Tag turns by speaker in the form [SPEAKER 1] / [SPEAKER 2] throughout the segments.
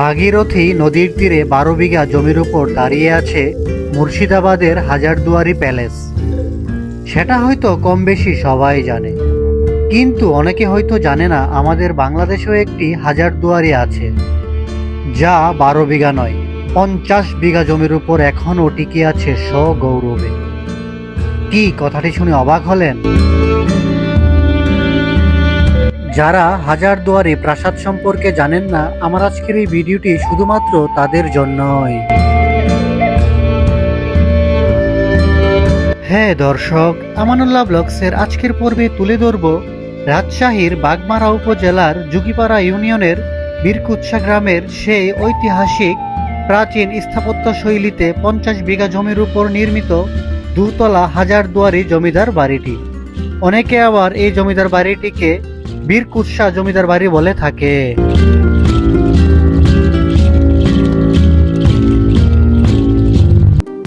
[SPEAKER 1] ভাগীরথী নদীর তীরে বারো বিঘা জমির উপর দাঁড়িয়ে আছে মুর্শিদাবাদের হাজারদুয়ারি প্যালেস। সেটা হয়তো কম বেশি সবাই জানে। কিন্তু অনেকে হয়তো জানে না, আমাদের বাংলাদেশেও একটি হাজারদুয়ারি আছে। যা বারো বিঘা নয়, পঞ্চাশ বিঘা জমির উপর এখনও টিকে আছে সগৌরবে কি কথাটি শুনে অবাক হলেন? যারা হাজারদুয়ারি প্রাসাদ সম্পর্কে জানেন না, আমার আজকের এই ভিডিওটি শুধুমাত্র তাদের জন্যই। হ্যাঁ দর্শক, আমানুল্লাহ ব্লগসের আজকের পর্বে তুলে ধরব রাজশাহীর বাগমারা উপজেলার যুগিপাড়া ইউনিয়নের বীরকুৎসা গ্রামের সেই ঐতিহাসিক প্রাচীন স্থাপত্য শৈলীতে পঞ্চাশ বিঘা জমির উপর নির্মিত দুতলা হাজারদুয়ারি জমিদার বাড়িটি। অনেকে আবার এই জমিদার বাড়িটিকে বীরকুৎসা জমিদার বাড়ি বলে থাকে।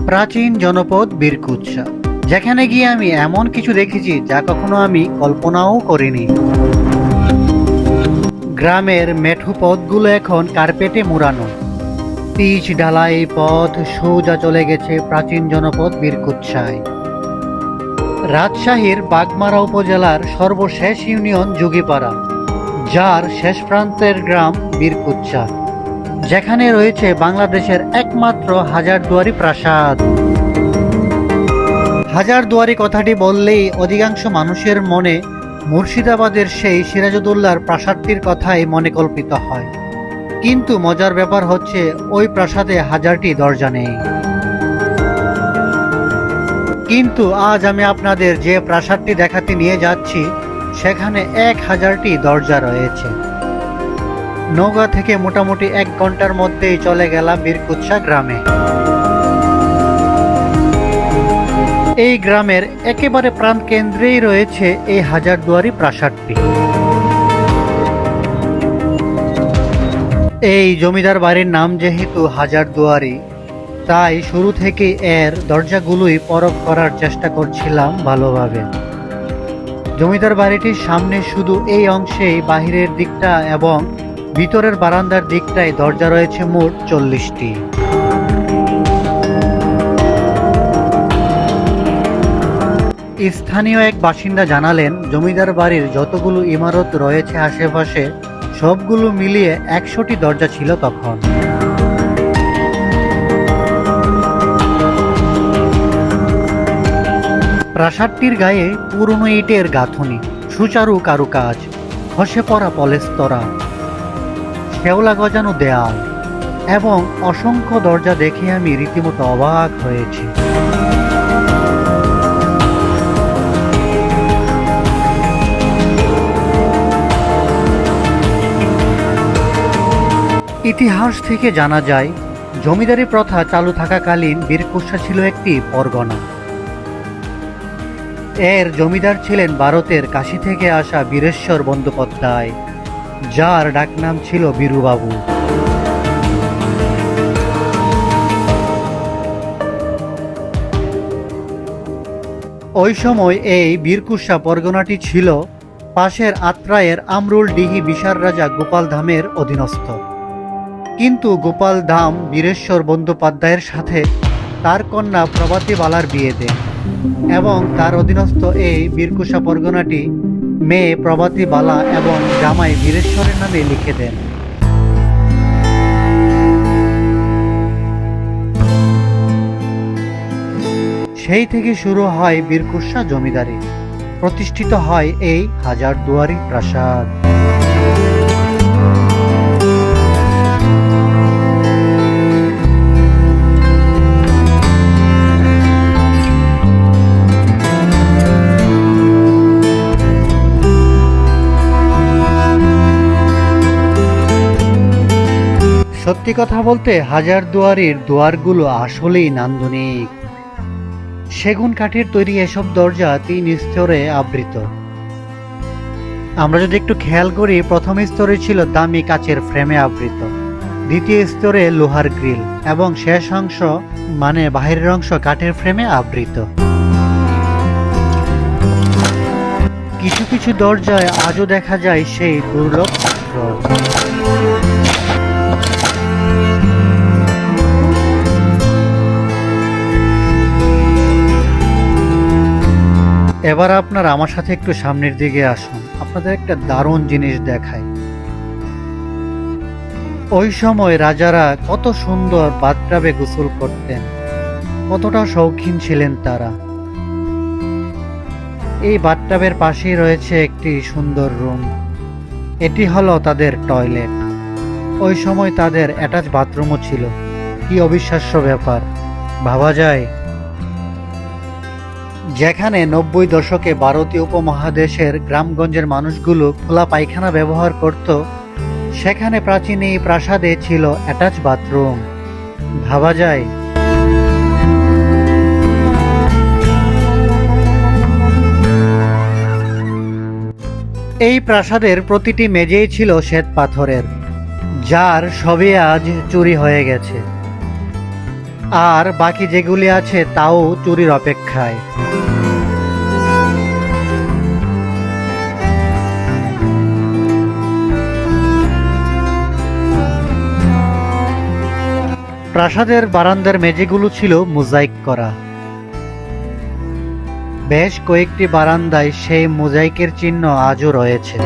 [SPEAKER 1] প্রাচীন জনপদ বীরকুৎসা যেখানে গিয়ে আমি এমন কিছু দেখেছি যা কখনো আমি কল্পনাও করিনি। গ্রামের মেঠু পথগুলো এখন কার্পেটে মুড়ানো। পিচ ঢালাই পথ সোজা চলে গেছে প্রাচীন জনপদ বীরকুৎসায় রাজশাহীর বাগমারা উপজেলার সর্বশেষ ইউনিয়ন যোগীপাড়া, যার শেষ প্রান্তের গ্রাম বীরকুচ্চা যেখানে রয়েছে বাংলাদেশের একমাত্র হাজারদুয়ারি প্রাসাদ। হাজারদুয়ারি কথাটি বললেই অধিকাংশ মানুষের মনে মুর্শিদাবাদের সেই সিরাজউদ্দৌলার প্রাসাদটির কথাই মনে কল্পিত হয়। কিন্তু মজার ব্যাপার হচ্ছে, ওই প্রাসাদে হাজারটি দরজা নেই। কিন্তু আজ আমি আপনাদের যে প্রাসাদটি দেখাতে নিয়ে যাচ্ছি, সেখানে এক হাজারটি দরজা রয়েছে। নৌকা থেকে মোটামুটি এক ঘণ্টার মধ্যেই চলে গেলাম বীরকুৎসা গ্রামে। এই গ্রামের একেবারে প্রাণ কেন্দ্রেই রয়েছে এই হাজারদুয়ারি প্রাসাদটি। এই জমিদার বাড়ির নাম যেহেতু হাজারদুয়ারি তাই শুরু থেকে এর দরজাগুলোই পরখ করার চেষ্টা করছিলাম ভালোভাবে। জমিদার বাড়িটির সামনে শুধু এই অংশেই বাহিরের দিকটা এবং ভিতরের বারান্দার দিকটায় দরজা রয়েছে মোট চল্লিশটি। স্থানীয় এক বাসিন্দা জানালেন, জমিদার বাড়ির যতগুলো ইমারত রয়েছে আশেপাশে সবগুলো মিলিয়ে একশোটি দরজা ছিল তখন। প্রাসাদটির গায়ে পুরনো ইটের গাঁথনি, সুচারু কারুকাজ, খসে পড়া পলেস্তরা শেওলা গজানো দেয়াল এবং অসংখ্য দরজা দেখে আমি রীতিমতো অবাক হয়েছি। ইতিহাস থেকে জানা যায়, জমিদারি প্রথা চালু থাকাকালীন বীরকুৎসা ছিল একটি পরগনা। এর জমিদার ছিলেন ভারতের কাশী থেকে আসা বীরেশ্বর বন্দ্যোপাধ্যায়, যার ডাকনাম ছিল বীরুবাবু। ওই সময় এই বীরকুশা পরগনাটি ছিল পাশের আত্রায়ের আমরুল ডিহি বিশার রাজা গোপাল ধামের অধীনস্থ। কিন্তু গোপাল ধাম বীরেশ্বর বন্দ্যোপাধ্যায়ের সাথে তার কন্যা প্রভাতী বালার বিয়ে দেন এবং তার অধীনস্থ এই বীরকুশা পরগনাটি মেয়ে প্রভাতী বালা এবং জামাই বীরেশ্বরের নামে লিখে দেন। সেই থেকে শুরু হয় বীরকুশা জমিদারি। প্রতিষ্ঠিত হয় এই হাজারদুয়ারি প্রাসাদ। সত্যি কথা বলতে হাজারদুয়ারির দুয়ারগুলো আসলেই নান্দনিক। সেগুন কাঠের তৈরি এসব দরজা তিন স্তরে আবৃত। আমরা যদি একটু খেয়াল করি, প্রথম স্তরে ছিল দামি কাচের ফ্রেমে আবৃত। দ্বিতীয় স্তরে লোহার গ্রিল এবং শেষ অংশ মানে বাহিরের অংশ কাঠের ফ্রেমে আবৃত। কিছু কিছু দরজায় আজও দেখা যায় সেই দুর্লভ এবার আপনারা আমার সাথে একটু সামনের দিকে আসুন। আপনাদের একটা দারুণ জিনিস দেখাই। ওই সময় রাজারা কত সুন্দর বাথটাবে গোসল করতেন। কতটা শৌখিন ছিলেন তারা। এই বাথটাবের পাশেই রয়েছে একটি সুন্দর রুম। এটি হলো তাদের টয়লেট। ওই সময় তাদের অ্যাটাচ বাথরুমও ছিল। কি অবিশ্বাস্য ব্যাপার। ভাবা যায় যেখানে নব্বই দশকে ভারতীয় উপমহাদেশের গ্রামগঞ্জের মানুষগুলো খোলা পায়খানা ব্যবহার করত, সেখানে প্রাচীন এই প্রাসাদে ছিল অ্যাটাচ বাথরুম ভাবা যায়। এই প্রাসাদের প্রতিটি মেঝেই ছিল শ্বেত পাথরের, যার সবই আজ চুরি হয়ে গেছে। আর বাকি যেগুলি আছে তাও চুরির অপেক্ষায়। প্রাসাদের বারান্দার মেঝেগুলো ছিল মোজাইক করা। বেশ কয়েকটি বারান্দায় সেই মোজাইকের চিহ্ন আজও রয়েছে।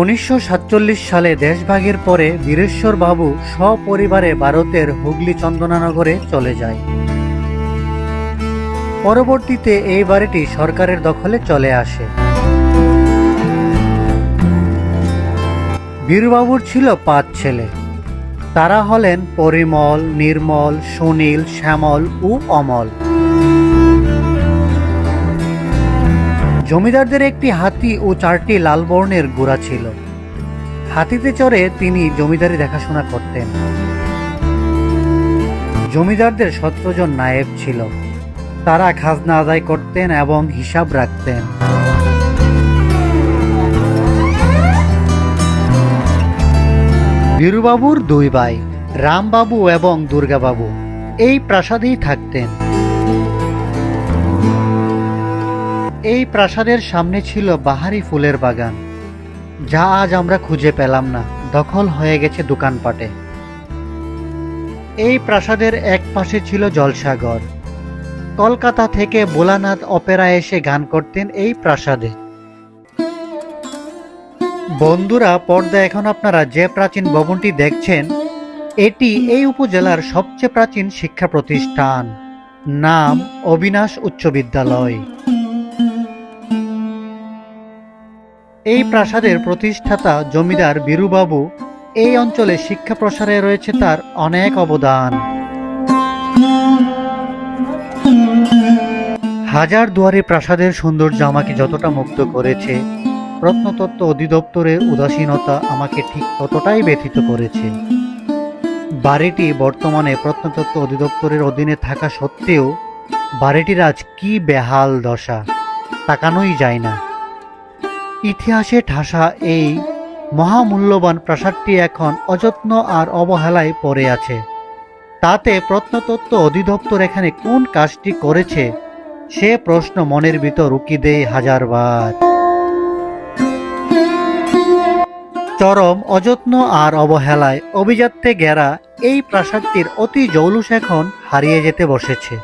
[SPEAKER 1] উনিশশো সাতচল্লিশ সালে দেশভাগের পরে বীরেশ্বর বাবু সপরিবারে ভারতের হুগলি চন্দনানগরে চলে যায়। পরবর্তীতে এই বাড়িটি সরকারের দখলে চলে আসে। বীরবাবুর ছিল পাঁচ ছেলে। তারা হলেন পরিমল, নির্মল, সুনীল, শ্যামল ও অমল। জমিদারদের একটি হাতি ও চারটি লাল বর্ণের গোড়া ছিল। হাতিতে চড়ে তিনি জমিদারি দেখাশোনা করতেন। জমিদারদের সতেরোজন নায়েব ছিল। তারা খাজনা আদায় করতেন এবং হিসাব রাখতেন। বীরুবাবুর দুই ভাই, রামবাবু এবং দুর্গাবাবু, এই প্রাসাদেই থাকতেন। এই প্রাসাদের সামনে ছিল বাহারি ফুলের বাগান, যা আজ আমরা খুঁজে পেলাম না, দখল হয়ে গেছে দোকানপাটে। এই প্রাসাদের এক পাশে ছিল জলসাগর কলকাতা থেকে বোলানাথ অপেরা এসে গান করতেন এই প্রাসাদে। বন্ধুরা, পর্দা এখন আপনারা যে প্রাচীন ভবনটি দেখছেন, এটি এই উপজেলার সবচেয়ে প্রাচীন শিক্ষা প্রতিষ্ঠান। নাম অবিনাশ উচ্চ বিদ্যালয়। এই প্রাসাদের প্রতিষ্ঠাতা জমিদার বীরুবাবু এই অঞ্চলে শিক্ষা প্রসারে রয়েছে তার অনেক অবদান। হাজার দুয়ারে প্রাসাদের সৌন্দর্য আমাকে যতটা মুগ্ধ করেছে, প্রত্নতত্ত্ব অধিদপ্তরের উদাসীনতা আমাকে ঠিক ততটাই ব্যথিত করেছে। বাড়িটি বর্তমানে প্রত্নতত্ত্ব অধিদপ্তরের অধীনে থাকা সত্ত্বেও বাড়িটির আজ কি বেহাল দশা তাকানোই যায় না। ইতিহাসে ঠাসা এই মহামূল্যবান প্রাসাদটি এখন অযত্ন আর অবহেলায় পড়ে আছে। তাতে প্রত্নতত্ত্ব অধিদপ্তর এখানে কোন কাজটি করেছে সে প্রশ্ন মনের ভিতর উকি দেয় হাজারবার। চরম অযত্ন আর অবহেলায় অভিজাত্যে গেরা এই প্রাসাদটির অতি জৌলুস এখন হারিয়ে যেতে বসেছে।